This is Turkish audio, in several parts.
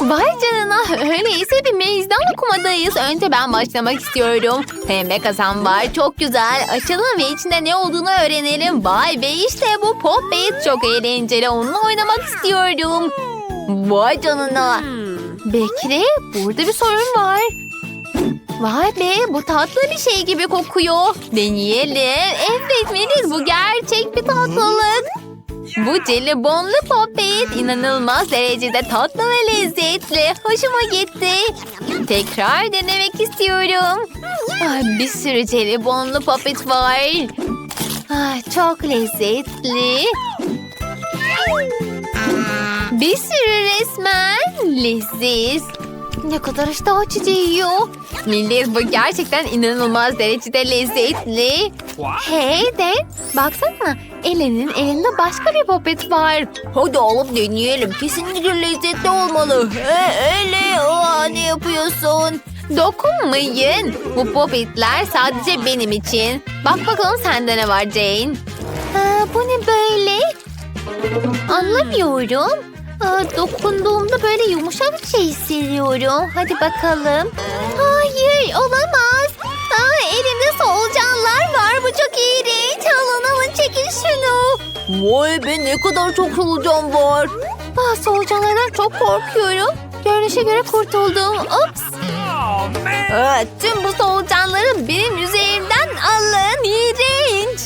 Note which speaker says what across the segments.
Speaker 1: Vay canına öyleyse bir meydan okumadayız. Önce ben başlamak istiyorum. Pembe kazan var çok güzel. Açalım ve içinde ne olduğunu öğrenelim. Vay be işte bu pop bait çok eğlenceli. Onunla oynamak istiyorum. Vay canına. Bekle burada bir sorun var. Vay be bu tatlı bir şey gibi kokuyor. Deneyelim. Evet Melis bu gerçek bir tatlılık. Bu jelibonlu popet inanılmaz derecede tatlı ve lezzetli. Hoşuma gitti. Tekrar denemek istiyorum. Ay, bir sürü jelibonlu popet var. Ay, çok lezzetli. Bir sürü resmen. Leziz. Ne kadar iştah açıcı yiyor. Millet bu gerçekten inanılmaz derecede lezzetli. Hey de baksana Ellen'in elinde başka bir popet var. Hadi alıp deneyelim. Kesinlikle lezzetli olmalı. Hey Ellen ne yapıyorsun? Dokunmayın. Bu popetler sadece benim için. Bak bakalım sende ne var Jane. Aa, bu ne böyle? Anlamıyorum. Aa, dokunduğumda böyle yumuşak bir şey hissediyorum. Hadi bakalım. Hayır olamaz. Aa, elimde solucanlar var. Bu çok iğrenç. Alın alın çekin şunu. Vay be ne kadar çok solucan var. Aa, solucanlardan çok korkuyorum. Görünüşe göre kurtuldum. Ops. Evet, tüm bu solucanları benim üzerimden alın. İğrenç.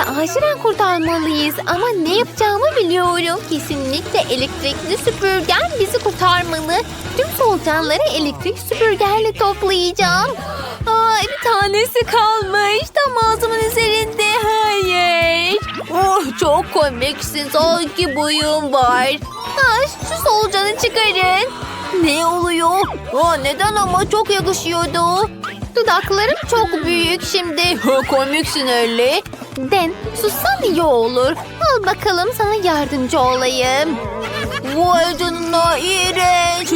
Speaker 1: Eli'yi acilen kurtarmalıyız ama ne yapacağımı biliyorum. Kesinlikle elektrikli süpürgen bizi kurtarmalı. Tüm solucanları elektrik süpürgerle toplayacağım. Aa, bir tanesi kalmış tam ağzımın üzerinde. Hayır. Oh, çok komiksin. Sanki boyun var. Ha, şu solucanı çıkarın. Ne oluyor? Aa, neden ama çok yakışıyordu. Dudaklarım çok büyük şimdi. Komiksin öyle. Den sussan iyi olur. Al bakalım sana yardımcı olayım. Vay canına iğrenç.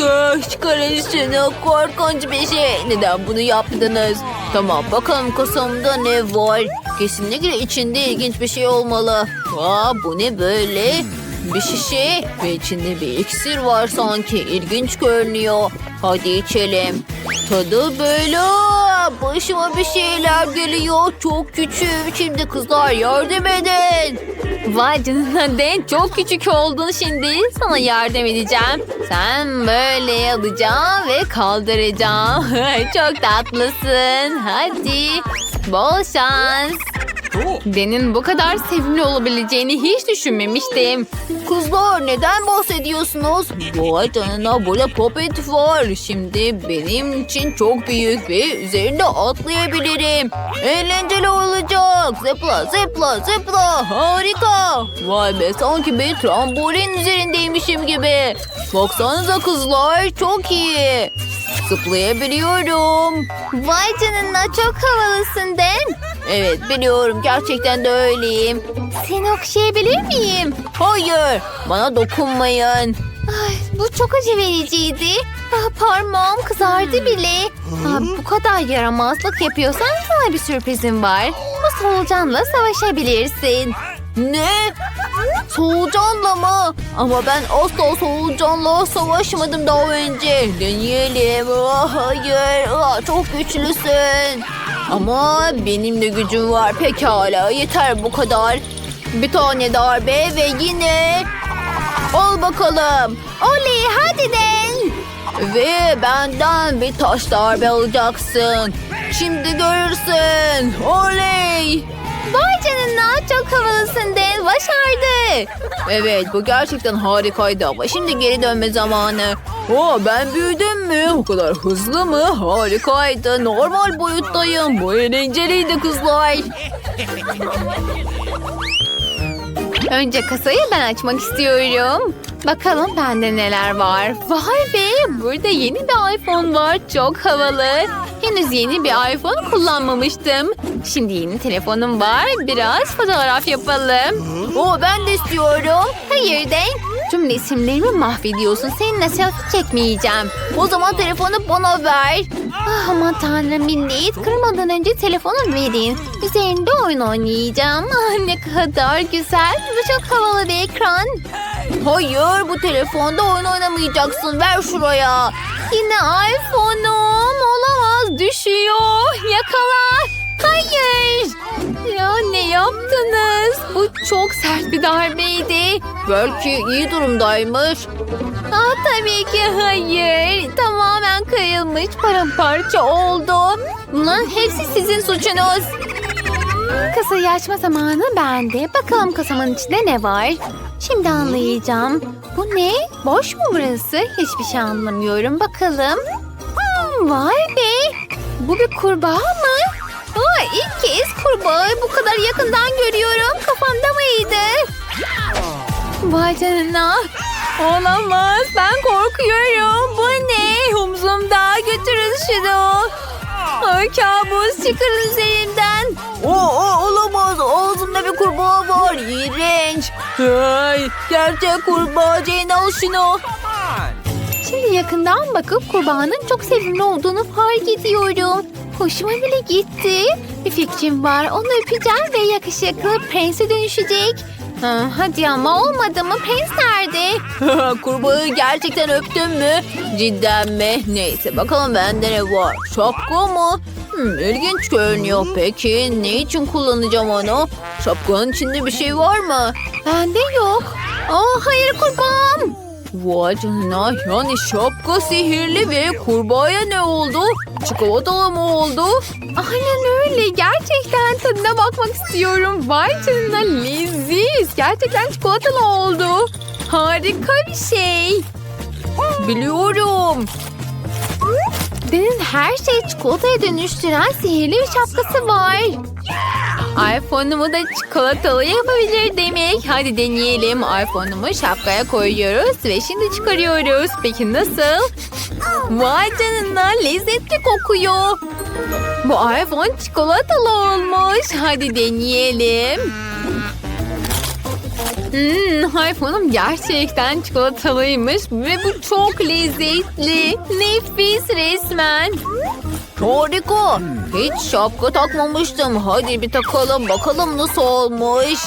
Speaker 1: Çıkarın şunu korkunç bir şey. Neden bunu yaptınız? Tamam bakalım kasamda ne var? Kesinlikle içinde ilginç bir şey olmalı. Aa, bu ne böyle? Bir şişe ve içinde bir iksir var sanki. İlginç görünüyor. Hadi içelim. Tadı böyle. Başıma bir şeyler geliyor. Çok küçüğüm. Şimdi kızlar yardım edin. Vay canına Den çok küçük oldun şimdi. Sana yardım edeceğim. Sen böyle alacağım ve kaldıracağım. çok tatlısın. Hadi. Bol şans. Den'in bu kadar sevimli olabileceğini hiç düşünmemiştim. Kızlar neden bahsediyorsunuz? Vay canına burada popet var. Şimdi benim için çok büyük ve üzerinde atlayabilirim. Eğlenceli olacak. Zıpla zıpla zıpla. Harika. Vay be sanki bir trambolin üzerindeymişim gibi. Baksanıza kızlar çok iyi. Zıplayabiliyorum. Vay canına çok havalısın Den. Evet biliyorum gerçekten de öyleyim. Seni okşayabilir miyim? Hayır bana dokunmayın. Ay, bu çok acı vericiydi. Ah, parmağım kızardı bile. Ah, bu kadar yaramazlık yapıyorsan sana bir sürprizim var. Bu solucanla savaşabilirsin. Ne? Solucanla mı? Ama ben asla solucanla savaşmadım daha önce. Deneyelim. Ah, hayır. Ah, çok güçlüsün. Ama benim de gücüm var pekala. Yeter bu kadar. Bir tane darbe ve yine... Al bakalım. Oley hadi den. Ve benden bir taş darbe alacaksın. Şimdi görürsün. Oley. Vay canına çok havalısın Den. Başardı. Evet bu gerçekten harikaydı ama şimdi geri dönme zamanı. Oo, ben büyüdüm mü? O kadar hızlı mı? Harikaydı. Normal boyuttayım. Bu eğlenceliydi kızlar. Önce kasayı ben açmak istiyorum. Bakalım bende neler var. Vay be burada yeni bir iPhone var. Çok havalı. Henüz yeni bir iPhone kullanmamıştım. Şimdi yeni telefonum var. Biraz fotoğraf yapalım. Oo, ben de istiyorum. Hayır de. Tüm resimlerimi mahvediyorsun. Seninle selfie çekmeyeceğim. O zaman telefonu bana ver. Ah, aman tanrım millet. Kırmadan önce telefonu verin. Üzerinde oyun oynayacağım. Ah, ne kadar güzel. Bu çok havalı bir ekran. Hayır bu telefonda oyun oynamayacaksın. Ver şuraya. Yine iPhone'um. Olamaz düşüyor. Yakala. Hayır. Ya ne yaptınız? Bu çok sert bir darbeydi. Belki iyi durumdaymış. Aa, tabii ki hayır. Tamamen kayılmış paramparça oldu. Bunların hepsi sizin suçunuz. Kasayı açma zamanı bende. Bakalım kasamın içinde ne var? Şimdi anlayacağım. Bu ne? Boş mu burası? Hiçbir şey anlamıyorum. Bakalım. Hmm, vay be. Bu bir kurbağa mı? Aa, ilk kez kurbağı bu kadar yakından görüyorum. Kafamda mıydı? Vay canına. Olamaz. Ben korkuyorum. Bu ne? Omzumda. Götürün şunu. Ay kabus. Çıkarın üzerimden. Oo, olamaz. Ağzımda bir kurbağa var. İğrenç. Ay, gerçek kurbağa. Jane al şunu. Şimdi yakından bakıp kurbağanın çok sevimli olduğunu fark ediyorum. Hoşuma bile gitti. Bir fikrim var. Onu öpeceğim ve yakışıklı prense dönüşecek. Ha, hadi ama olmadı mı? Prens nerede? Kurbağı gerçekten öptün mü? Cidden mi? Neyse bakalım bende ne var? Şapka mı? Hmm, ilginç görünüyor. Peki ne için kullanacağım onu? Şapkanın içinde bir şey var mı? Bende yok. Aa, hayır kurbağam. Vay canına yani şapka sihirli ve kurbağaya ne oldu? Çikolatalı mı oldu? Aynen öyle gerçekten tadına bakmak istiyorum. Vay canına leziz. Gerçekten çikolatalı oldu. Harika bir şey. Biliyorum. Den'in her şeyi çikolataya dönüştüren sihirli bir şapkası var. iPhone'umu da çikolatalı yapabilir demek. Hadi deneyelim. iPhone'umu şapkaya koyuyoruz ve şimdi çıkarıyoruz. Peki nasıl? Vay canına lezzetli kokuyor. Bu iPhone çikolatalı olmuş. Hadi deneyelim. Hmm, iPhone'um gerçekten çikolatalıymış ve bu çok lezzetli. Nefis resmen. Harika. Hiç şapka takmamıştım. Hadi bir takalım bakalım nasıl olmuş.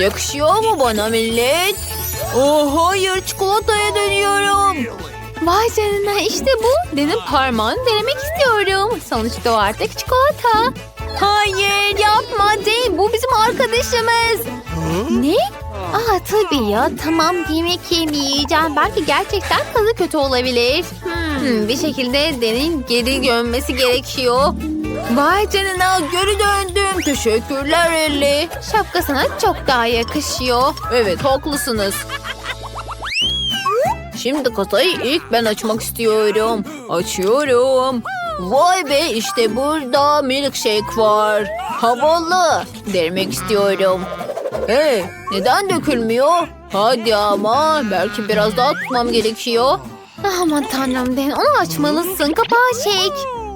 Speaker 1: Yakışıyor mu bana millet? Oh hayır çikolataya dönüyorum. Vay canına işte bu. Denin parmağını denemek istiyorum. Sonuçta o artık çikolata. Hayır yapma değil bu bizim arkadaşımız. Ne? Aa tabii ya tamam yemek yemeyeceğim. Belki gerçekten tadı kötü olabilir. Hmm, bir şekilde Den'in geri dönmesi gerekiyor. Vay canına geri döndüm. Teşekkürler Ellie. Şapka sana çok daha yakışıyor. Evet haklısınız. Şimdi kasayı ilk ben açmak istiyorum. Açıyorum. Vay be işte burada milkshake var. Havalı. Denemek istiyorum. Hey neden dökülmüyor? Hadi ama belki biraz daha tutmam gerekiyor. Aman tanrım Den onu açmalısın. Kapağı çek.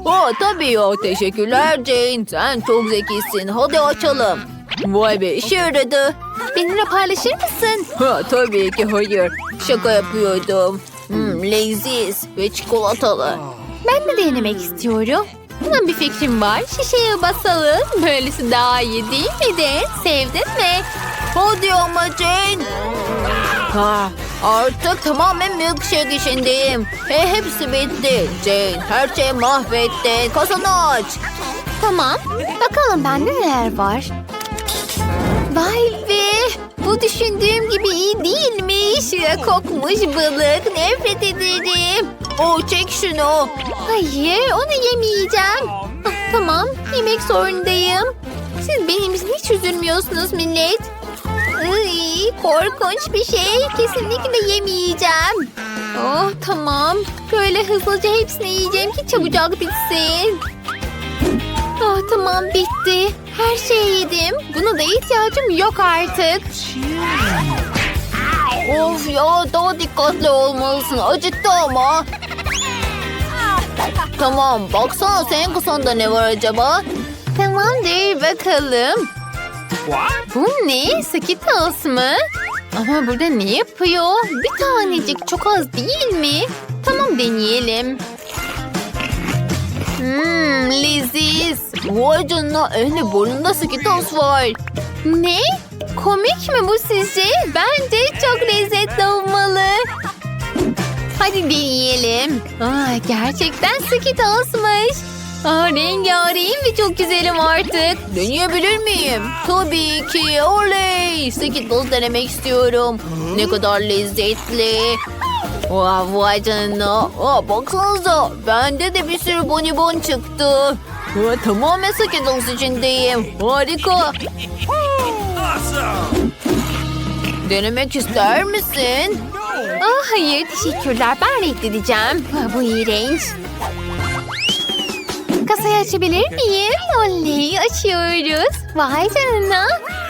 Speaker 1: Aa, tabii ya teşekkürler Jane. Sen çok zekisin. Hadi açalım. Vay be işe yaradı. Benimle paylaşır mısın? Ha, tabii ki hayır. Şaka yapıyordum. Hmm, leziz ve çikolatalı. Ben de denemek istiyorum. Bunun bir fikrim var. Şişeye basalım. Böylesi daha iyi değil mi de? Sevdin mi? Hadi ama Jane. Ha, artık tamamen milkshake işindeyim. He, hepsi bitti. Jane her şeyi mahvetti. Kasanı aç. Tamam. Bakalım bende neler var. Vay be. Bu düşündüğüm gibi iyi değilmiş. Kokmuş balık. Nefret ederim. Oh çek şunu. Hayır onu yemeyeceğim. Ah, tamam yemek zorundayım. Siz benim için hiç üzülmüyorsunuz millet. Iy, korkunç bir şey. Kesinlikle yemeyeceğim. Oh tamam. Böyle hızlıca hepsini yiyeceğim ki çabucak bitsin. Oh tamam bitti. Her şeyi yedim. Buna da ihtiyacım yok artık. Of ya daha dikkatli olmalısın. Acıttı ama. Tamam baksana senin kasanda ne var acaba? Tamamdır bakalım. Bu ne? Skittles mı? Ama burada ne yapıyor? Bir tanecik çok az değil mi? Tamam deneyelim. Hmm, leziz. Vay canına Ellie burnunda Skittles var. Ne? Komik mi bu sizce? Bence deneyelim. Aa, gerçekten Skittles'mış. Aa, rengarenk ve çok güzelim artık. Deneyebilir miyim? Tabii ki. Oley. Skittles denemek istiyorum. Ne kadar lezzetli. Wow, vay canına. Aa, baksanıza. Bende de bir sürü bonibon çıktı. Aa, tamamen Skittles içindeyim. Harika. Denemek ister misin? Ah hayır teşekkürler ben reddedeceğim. Bu iğrenç. Kasayı açabilir miyim? Oley açıyoruz. Vay canına.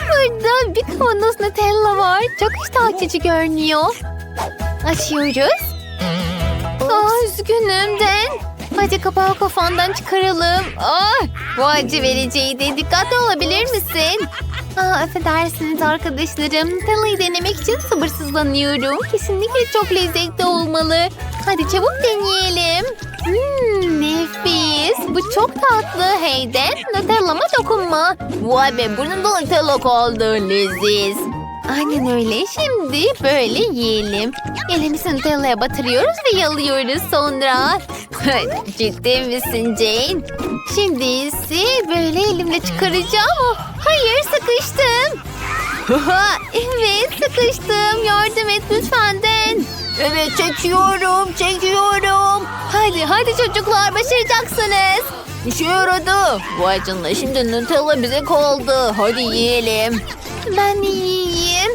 Speaker 1: Burada bir kavanoz Nutella var. Çok iştah açıcı görünüyor. Açıyoruz. Ah üzgünüm Den. Hadi kapağı kafandan çıkaralım. Ah, bu acı vericiydi. Dikkatli olabilir misin? Aa, affedersiniz arkadaşlarım. Nutella'yı denemek için sabırsızlanıyorum. Kesinlikle çok lezzetli olmalı. Hadi çabuk deneyelim. Hmm, nefis. Bu çok tatlı. Hayden, Nutella'ma dokunma. Vay be burnumda Nutella kaldı. Leziz. Aynen öyle. Şimdi böyle yiyelim. Elimizi Nutella'ya batırıyoruz ve yalıyoruz sonra. Ciddi misin Jane? Şimdi ise böyle elimle çıkaracağım. Hayır sıkıştım. evet sıkıştım. Yardım et lütfen Den. Evet çekiyorum çekiyorum. Hadi hadi çocuklar başaracaksınız. İşe yaradı. Vay canına şimdi Nutella bize kaldı. Hadi yiyelim. Ben yiyeyim.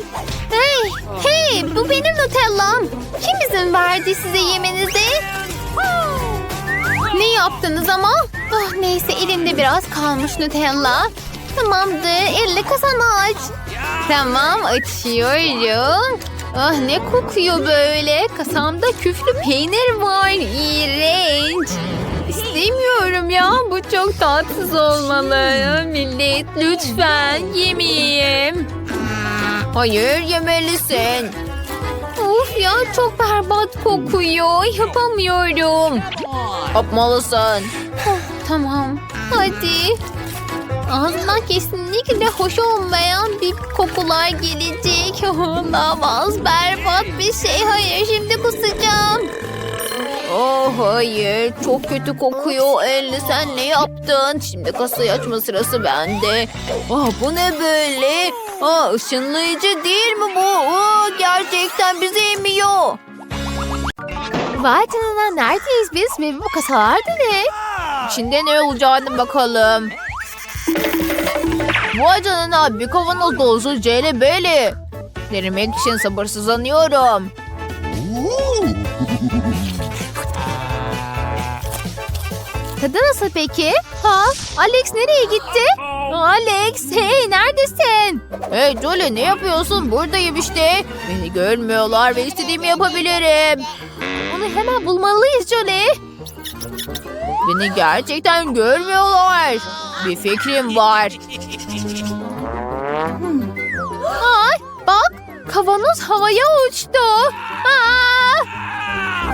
Speaker 1: Hey, hey bu benim Nutella'm. Kim izin verdi size yemenize? Ne yaptınız ama? Oh, neyse elimde biraz kalmış Nutella. Tamamdır. Elle kasanı aç. Tamam açıyorum. Ah ne kokuyor böyle. Kasamda küflü peynir var. İğrenç. İstemiyorum ya. Bu çok tatsız olmalı. Millet lütfen yemeyeyim. Hayır yemelisin. Of ya çok berbat kokuyor. Yapamıyorum. Yapmalısın. Oh, tamam. Hadi. Ağzından kesinlikle hoş olmayan bir kokular gelecek. Olamaz. Berbat bir şey. Hayır şimdi kusacağım. Oh hayır. Çok kötü kokuyor. Elli sen ne yaptın? Şimdi kasayı açma sırası bende. Ah bu ne böyle? Ah ışınlayıcı değil mi bu? Aa, gerçekten bizi emiyor. Vay canına neredeyiz biz ve bu kasalarda ne? İçinde ne olacağını bakalım. Vay canına bir kavanoz dolusu celebeli. Denemek için sabırsızlanıyorum. Tadı nasıl peki? Ha? Alex nereye gitti? Alex hey neredesin? Hey Jolie ne yapıyorsun? Buradayım işte. Beni görmüyorlar ve istediğimi yapabilirim. Onu hemen bulmalıyız Jolie. Beni gerçekten görmüyorlar. Bir fikrim var. Ay, bak kavanoz havaya uçtu. Aa!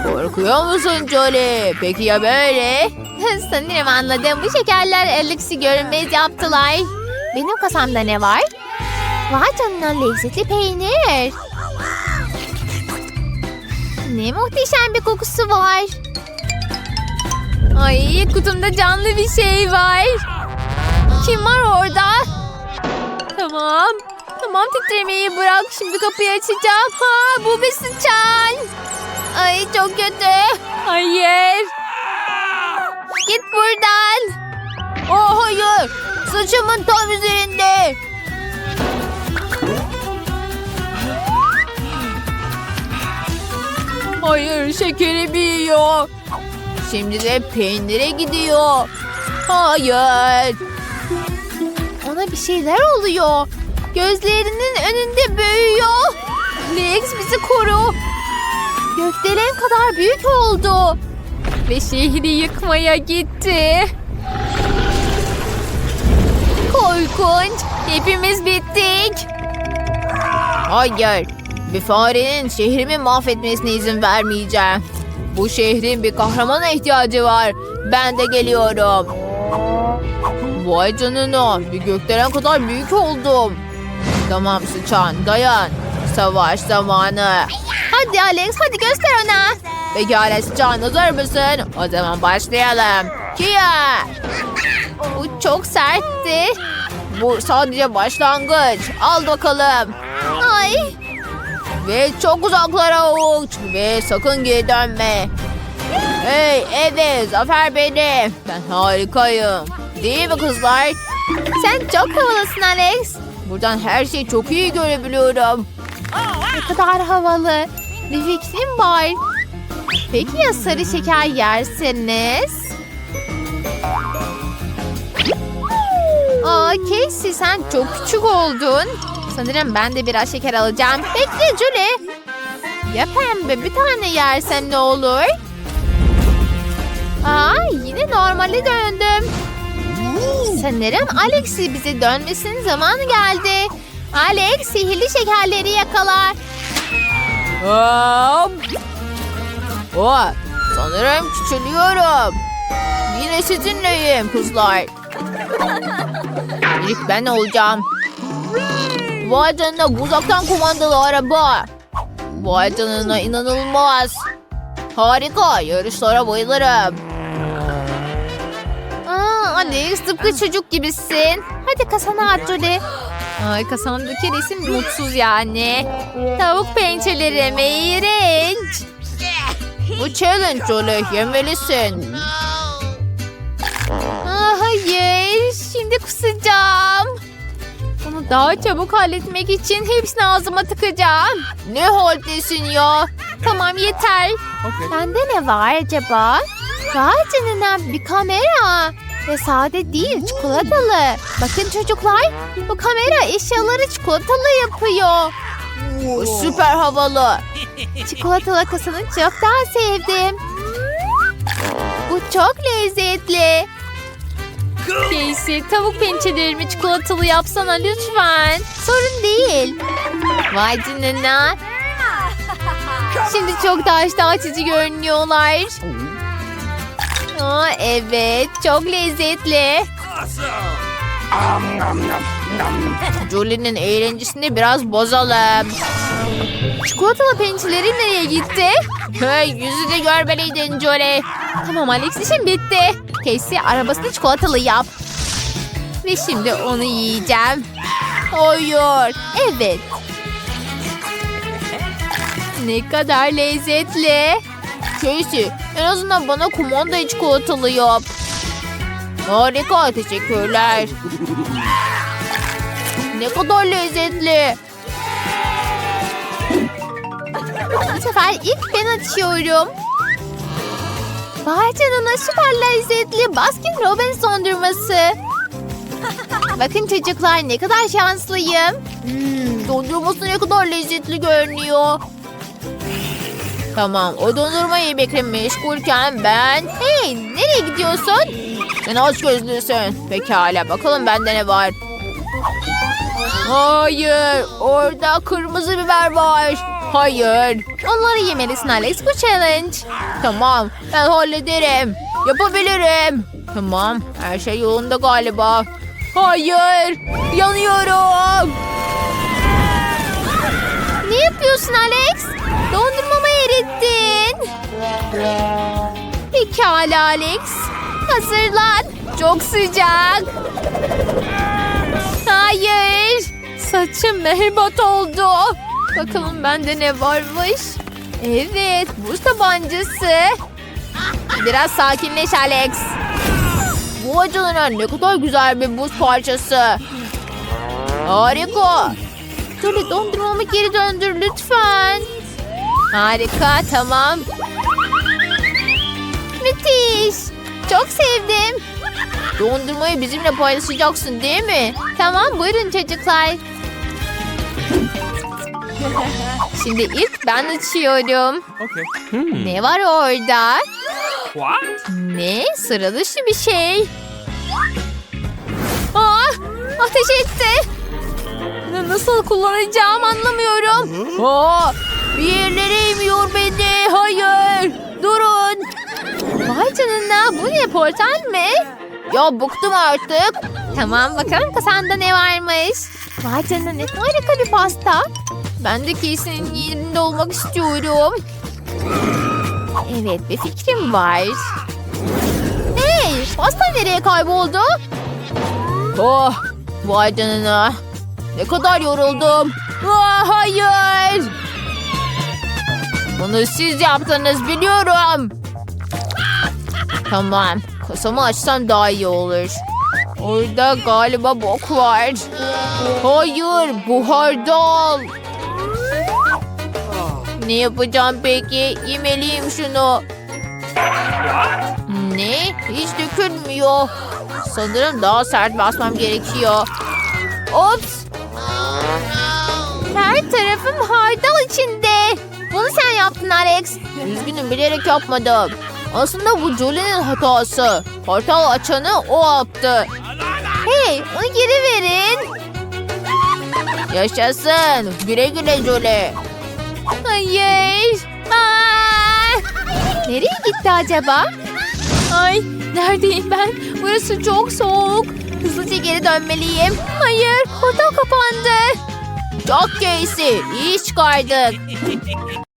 Speaker 1: Korkuyor musun Jolie? Peki ya böyle? Sanırım anladım. Bu şekerler Alex'i görünmez yaptılar. Benim kasamda ne var? Vay canına lezzetli peynir. Ne muhteşem bir kokusu var. Ay kutumda canlı bir şey var. Kim var orada? Tamam. Tamam titremeyi bırak. Şimdi kapıyı açacağım. Ha bu bir sıçan. Ay çok kötü. Hayır. Git buradan. Oh hayır. Saçımın tam üzerinde. Hayır şekeri yiyor. Şimdi de peynire gidiyor. Hayır. Ona bir şeyler oluyor. Gözlerinin önünde büyüyor. Lex bizi koru. Gökdelen kadar büyük oldu. Ve şehri yıkmaya gitti. Korkunç. Hepimiz bittik. Hayır. Bir farenin şehrimi mahvetmesine izin vermeyeceğim. Bu şehrin bir kahramana ihtiyacı var. Ben de geliyorum. Vay canına. Bir gökdelen kadar büyük oldum.
Speaker 2: Tamam sıçan dayan. Savaş zamanı.
Speaker 1: Hadi Alex hadi göster ona.
Speaker 2: Pekala sıçan hazır mısın? O zaman başlayalım. Kia!
Speaker 1: Bu çok sertti.
Speaker 2: Bu sadece başlangıç. Al bakalım.
Speaker 1: Ay
Speaker 2: Ve çok uzaklara uç. Ve sakın geri dönme. Hey evet zafer benim. Ben harikayım. Değil mi kızlar?
Speaker 1: sen çok havalısın Alex.
Speaker 2: Buradan her şeyi çok iyi görebiliyorum.
Speaker 1: Ne kadar havalı. Bir fikrim var. Peki ya sarı şeker yerseniz? Aa Casey sen çok küçük oldun. Sanırım ben de biraz şeker alacağım. Bekle Julie. Ya pembe bir tane yersen ne olur? Aa yine normale döndüm. Sanırım Alex'i bize dönmesinin zamanı geldi. Alex sihirli şekerleri yakalar.
Speaker 2: Hop. Oh, sanırım küçülüyorum. Yine sizinleyim kızlar. İlk ben olacağım. Vay canına uzaktan kumandalı araba. Vay canına inanılmaz. Harika yarışlara bayılırım.
Speaker 1: Aa, Alex tıpkı çocuk gibisin. Hadi kasana at Julie. Ay kasamdaki resim mutsuz yani. Tavuk pençeleri mi? İğrenç.
Speaker 2: Bu challenge Jolie yemelisin.
Speaker 1: Aa, hayır. Şimdi kusacağım. Daha çabuk halletmek için hepsini ağzıma tıkacağım.
Speaker 2: Ne haldesin ya?
Speaker 1: Tamam yeter. Bende ne var acaba? Vay canına bir kamera. Ve sade değil çikolatalı. Bakın çocuklar bu kamera eşyaları çikolatalı yapıyor.
Speaker 2: Bu süper havalı.
Speaker 1: Çikolatalı kasını çok daha sevdim. Bu çok lezzetli. Casey tavuk pençelerimi çikolatalı yapsana lütfen. Sorun değil. Vay canına. Şimdi çok daha iştah açıcı görünüyorlar. Aa, evet çok lezzetli.
Speaker 2: Jolie'nin eğlencesini biraz bozalım.
Speaker 1: Çikolatalı pençeleri nereye gitti?
Speaker 2: Hey yüzünü görmeliydin Jolie.
Speaker 1: Tamam Alex işim bitti. Casey arabasını çikolatalı yap. Ve şimdi onu yiyeceğim.
Speaker 2: Hayır.
Speaker 1: Evet. Ne kadar lezzetli.
Speaker 2: Casey en azından bana kumandayı çikolatalı yap. Harika teşekkürler. Ne kadar lezzetli.
Speaker 1: Bu sefer ilk ben açıyorum. Vay canına süper lezzetli Baskin Robbins dondurması. Bakın çocuklar ne kadar şanslıyım.
Speaker 2: Hmm, dondurması ne kadar lezzetli görünüyor. Tamam o dondurma yemekle meşgulken ben...
Speaker 1: Hey nereye gidiyorsun?
Speaker 2: Sen aç gözlüsün. Pekala bakalım bende ne var. Hayır orada kırmızı biber var. Hayır.
Speaker 1: Onları yemelisin Alex bu challenge.
Speaker 2: Tamam ben hallederim. Yapabilirim. Tamam her şey yolunda galiba. Hayır yanıyorum.
Speaker 1: Ne yapıyorsun Alex? Dondurmamı erittin. Pekala Alex. Hazırlan. Çok sıcak. Hayır. Saçım berbat oldu. Bakalım bende ne varmış. Evet, buz tabancası.
Speaker 2: Biraz sakinleş Alex. Bu acılığına ne kadar güzel bir buz parçası. Harika.
Speaker 1: Dur dondurmamı geri döndür lütfen. Harika, tamam. Müthiş. Çok sevdim.
Speaker 2: Dondurmayı bizimle paylaşacaksın değil mi?
Speaker 1: Tamam buyurun çocuklar. Şimdi ilk ben açıyorum.
Speaker 3: Okay. Hmm.
Speaker 1: Ne var orada?
Speaker 3: What?
Speaker 1: Ne? Sıra dışı bir şey. Aa, ateş etti. Nasıl kullanacağım anlamıyorum.
Speaker 2: Aa, bir yerlere emiyor beni. Hayır. Durun.
Speaker 1: Vay canına bu ne portal mi?
Speaker 2: Ya bıktım artık.
Speaker 1: Tamam bakalım kasanda ne varmış.
Speaker 4: Vay canına ne harika bir pasta. Ben de Casey'nin yerinde olmak istiyorum. Evet bir fikrim var. Hey pasta nereye kayboldu?
Speaker 1: Oh, vay canına. Ne kadar yoruldum. Ah, hayır. Bunu siz yaptınız biliyorum. Tamam. Kasamı açsam daha iyi olur. Orada galiba bok var. Hayır, bu hardal. Ne yapacağım peki? Yemeliyim şunu. Ne? Hiç dökülmüyor. Sanırım daha sert basmam gerekiyor. Ops!
Speaker 4: Her tarafım hardal içinde. Bunu sen yaptın Alex.
Speaker 1: Üzgünüm bilerek yapmadım. Aslında bu Jolie'nin hatası. Portal açanı o yaptı.
Speaker 4: Hey onu geri verin.
Speaker 1: Yaşasın. Güle güle Jolie.
Speaker 4: Hayır. Aa! Nereye gitti acaba? Ay neredeyim ben? Burası çok soğuk. Hızlıca geri dönmeliyim. Hayır portal kapandı.
Speaker 1: Çok Casey. İyi çıkardık.